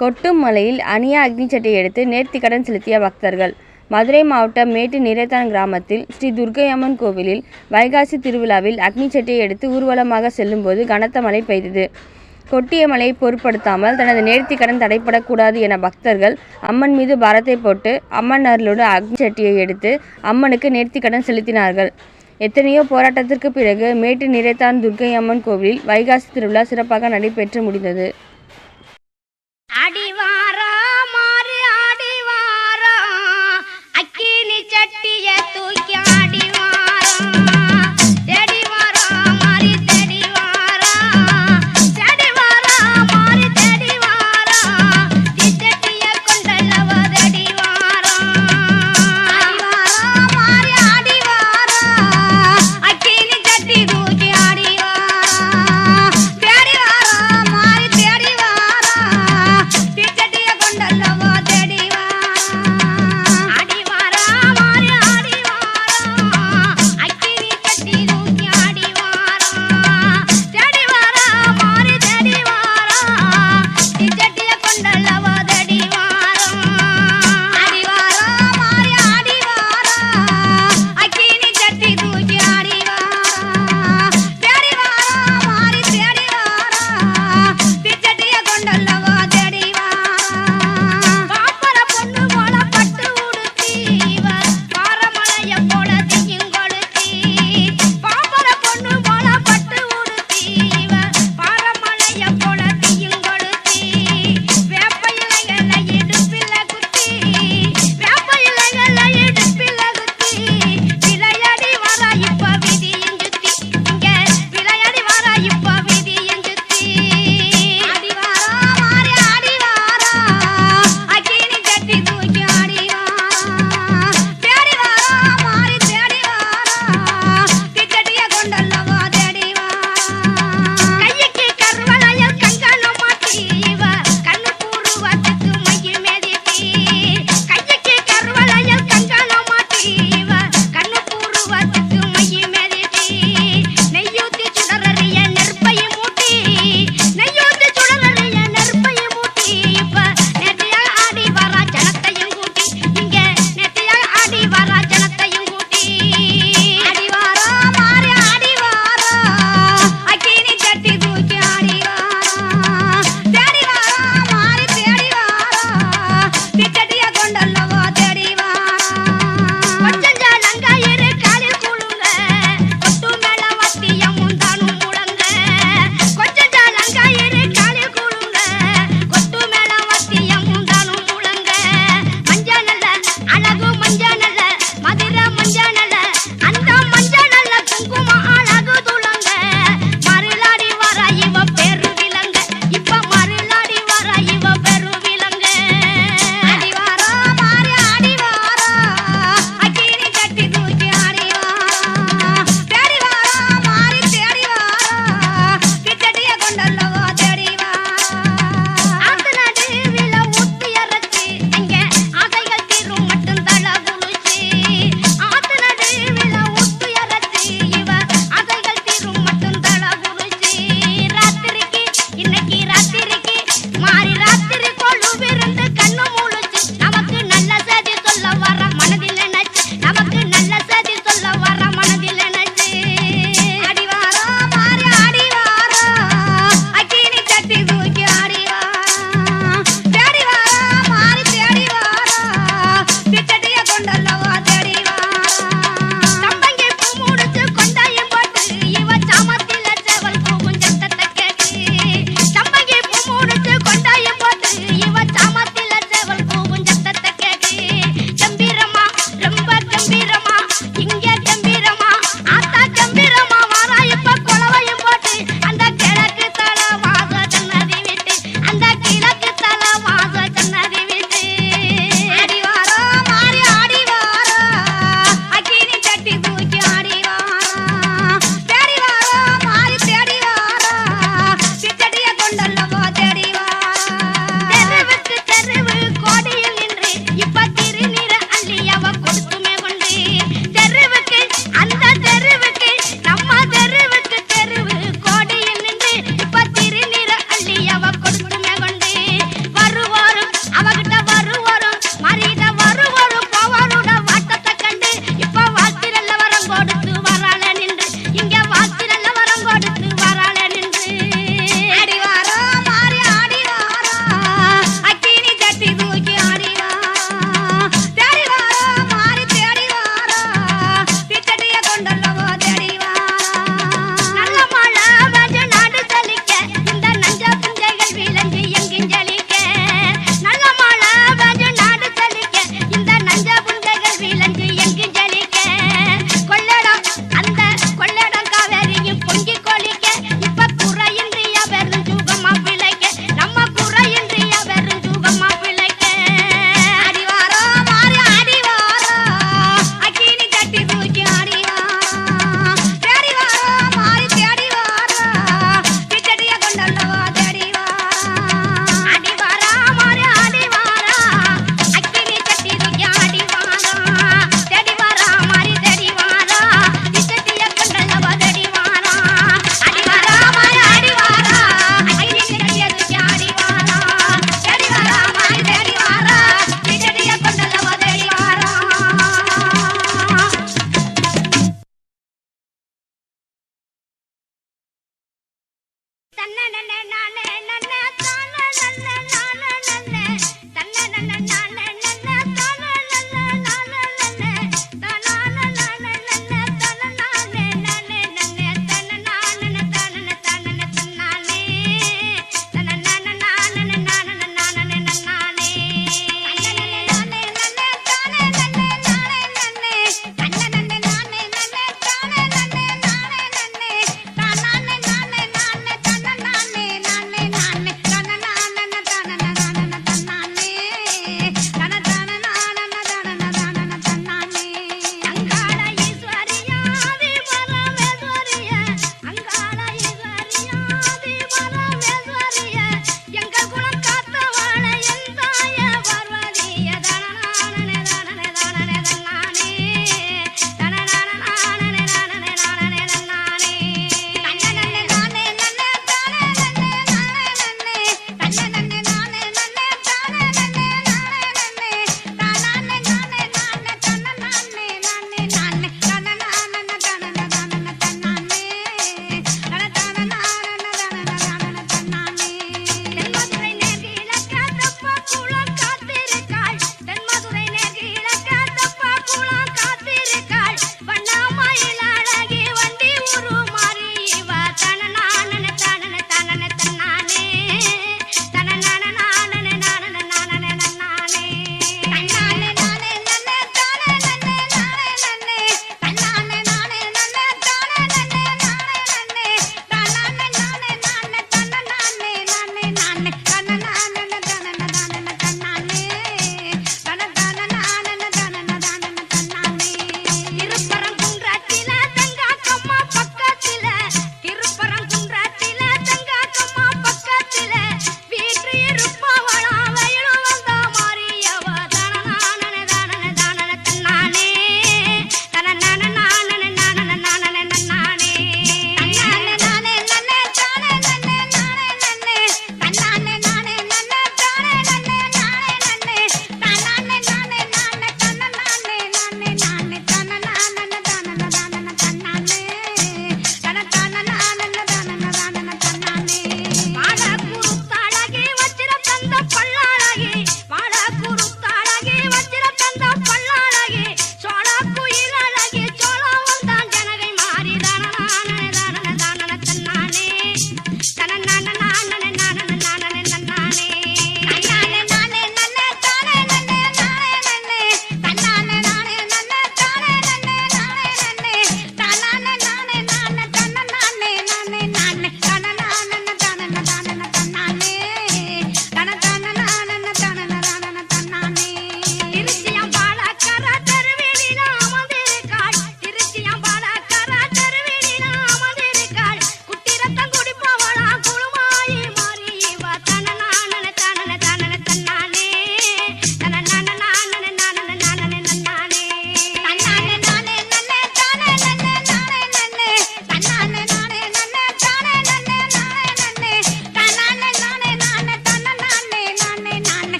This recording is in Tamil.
கொட்டும் மழையில் அணியா அக்னி சட்டியை எடுத்து நேர்த்திக்கடன் செலுத்திய பக்தர்கள். மதுரை மாவட்டம் மேட்டு நிறைத்தான் கிராமத்தில் ஸ்ரீ துர்க்கையம்மன் கோவிலில் வைகாசி திருவிழாவில் அக்னிச்சட்டை எடுத்து ஊர்வலமாக செல்லும்போது கனத்த மழை பெய்தது. கொட்டிய மழையை பொருட்படுத்தாமல் தனது நேர்த்திக்கடன் தடைப்படக்கூடாது என பக்தர்கள் அம்மன் மீது பாரத்தை போட்டு அம்மன் அருளோடு அக்னிச்சட்டியை எடுத்து அம்மனுக்கு நேர்த்திக்கடன் செலுத்தினார்கள். எத்தனையோ போராட்டத்திற்கு பிறகு மேட்டு நிறைத்தான் துர்க்கை அம்மன் கோவிலில் வைகாசி திருவிழா சிறப்பாக நடைபெற்று முடிந்தது.